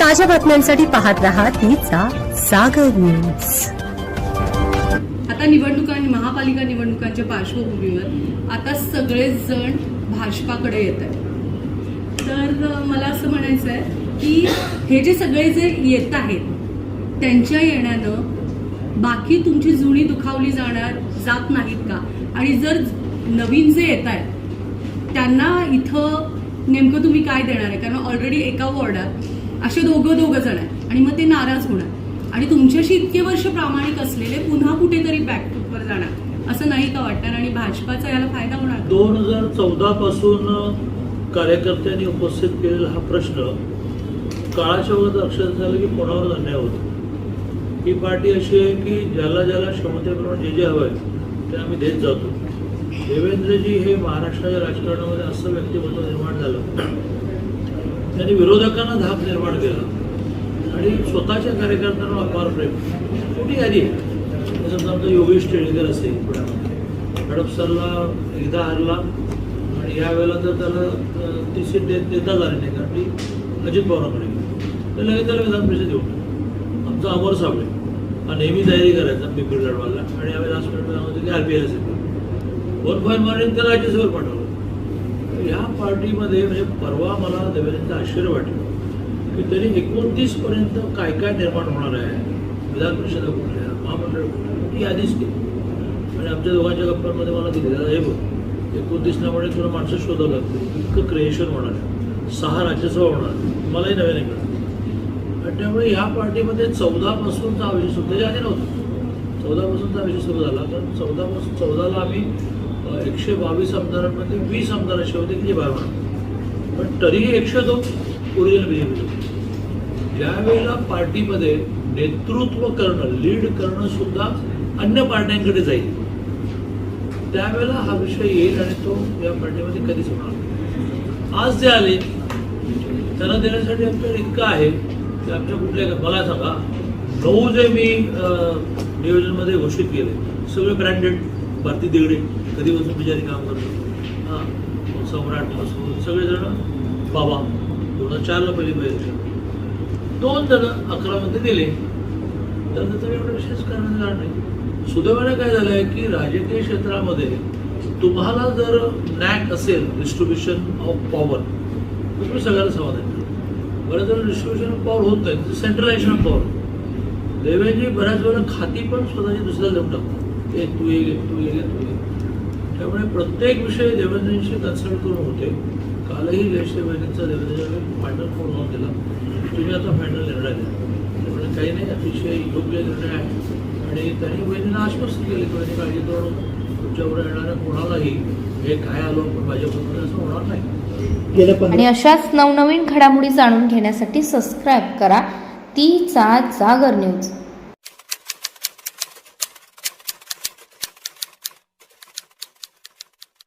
ताज्या बातम्यांसाठी पाहत राहा तीचा सागर न्यूज आता निवडणुका आणि महापालिका निवडणुकांच्या पार्श्वभूमीवर आता सगळेच जण भाजपाकडे येत आहेत. तर मला असं म्हणायचं आहे की हे जे सगळे जे येत आहेत त्यांच्या येण्यानं बाकी तुमची जुनी दुखावली जाणार जात नाहीत का? आणि जर नवीन जे येत आहेत त्यांना इथं नेमकं तुम्ही काय देणार आहे? कारण ऑलरेडी एका वॉर्डात असे दोघं दोघं जण आहे आणि मग ते नाराज होणार. आणि तुमच्याशी इतके वर्ष प्रामाणिक असलेले पुन्हा कुठेतरी बॅकफूटवर जाणार. असं नाही का वाटणार? आणि भाजपाचा याला फायदा होणार दोन हजार चौदा पासून कार्यकर्त्यांनी उपस्थित केलेला हा प्रश्न काळाच्या वर लक्षात झालं की कोणावर अन्याय होतो? ही पार्टी अशी आहे की ज्याला ज्याला क्षमतेप्रमाणे जे जे हवं आहे ते आम्ही देत जातो. देवेंद्रजी हे महाराष्ट्राच्या राजकारणामध्ये असं व्यक्तिमत्व निर्माण झालं. त्यांनी विरोधकांना धाप निर्माण केला. आणि स्वतःच्या कार्यकर्त्यांना अपार प्रेम. मोठी यादी आहे समजा आमचा योगेश टेळेकर असेल पुण्यामध्ये. हडपसरला एकदा हरला. आणि यावेळेला तर त्याला ती सीट देत देता झाली नाही कारण ती अजित पवारांकडे गेली. तर लगेच त्याला विधान परिषद येऊन आमचा अमर साबळे हा नेहमी तयारी करायचा पिंपरी लढवायला आणि यावेळेला आज मिनिट की आर पी एल असेल. वन फाईन मारून त्याला राज्यसभेवर पाठवलं ह्या पार्टीमध्ये म्हणजे परवा मला देवेंद्रचं आश्चर्य वाटलं की तरी एकोणतीस पर्यंत काय काय निर्माण होणार आहे? विधान परिषद कुठल्या महामंडळ कुठल्या ही आधीच केली. आणि आमच्या दोघांच्या गप्पांमध्ये मला दिली हे बघ एकोणतीस नामुळे म्हणजे तुला माणसं शोधावं लागतील. इतकं क्रिएशन होणार आहे. सहा राज्यसभा होणार मलाही नव्याने कळलं आणि त्यामुळे ह्या पार्टीमध्ये चौदापासूनचा हा विषय सुरू त्याच्या आधी नव्हता. चौदापासूनचा विषय सुरू झाला कारण चौदापासून चौदाला आम्ही एकशे बावीस आमदारांमध्ये वीस आमदार असे होते की जे बाहेर होणार पण तरीही एकशे दोन ओरिजिनल बी जे पी ज्या वेळेला पार्टीमध्ये नेतृत्व करणं लीड करणं सुद्धा अन्य पार्ट्यांकडे जाईल त्यावेळेला हा विषय येईल आणि तो या पार्टीमध्ये कधीच होणार नाही. आज जे आले त्यांना देण्यासाठी आमच्याकडे इतकं आहे की आमच्या कुठल्या मला सांगा नऊ जे मी नियोजनमध्ये घोषित केले सगळे ब्रँडेड भारती देगडे कधीपासून पुजारी काम करतो हां सम्राट मसूर सगळेजण बाबा दोन हजार चारला पहिले पाहिजे दोन जण अकरामध्ये दिले तर तरी एवढं विशेष कारण कारण नाही. सुदैवाने काय झालं आहे की राजकीय क्षेत्रामध्ये तुम्हाला जर नॅक असेल डिस्ट्रीब्युशन ऑफ पॉवर तर तुम्ही सगळ्याला समाधान करा. बरं जर डिस्ट्रीब्युशन ऑफ पॉवर होत नाही सेंट्रलायझेशन ऑफ पॉवर देवेंद्रजी बऱ्याच वेळा खाती पण स्वतःची दुसऱ्याला देऊन टाकतात. ते तू ये तू ये तू ये. त्यामुळे प्रत्येक विषय देवेंद्रजींशी कन्सल्ट करून होते. कालही बहिणींचा देवेंद्रजी फायनल फोन लावून दिला तुम्ही आता फायनल निर्णय द्या त्यामुळे काही नाही अतिशय योग्य निर्णय आहे. आणि त्यांनी बहिणीला आश्वस्त केले की बहिणी काळजी करू नको. तुमच्यावर येणाऱ्या कोणालाही हे काय आलो आपण भाजपमध्ये असं होणार नाही. आणि अशाच नवनवीन घडामोडी जाणून घेण्यासाठी सबस्क्राईब करा. तीचा जागर न्यूज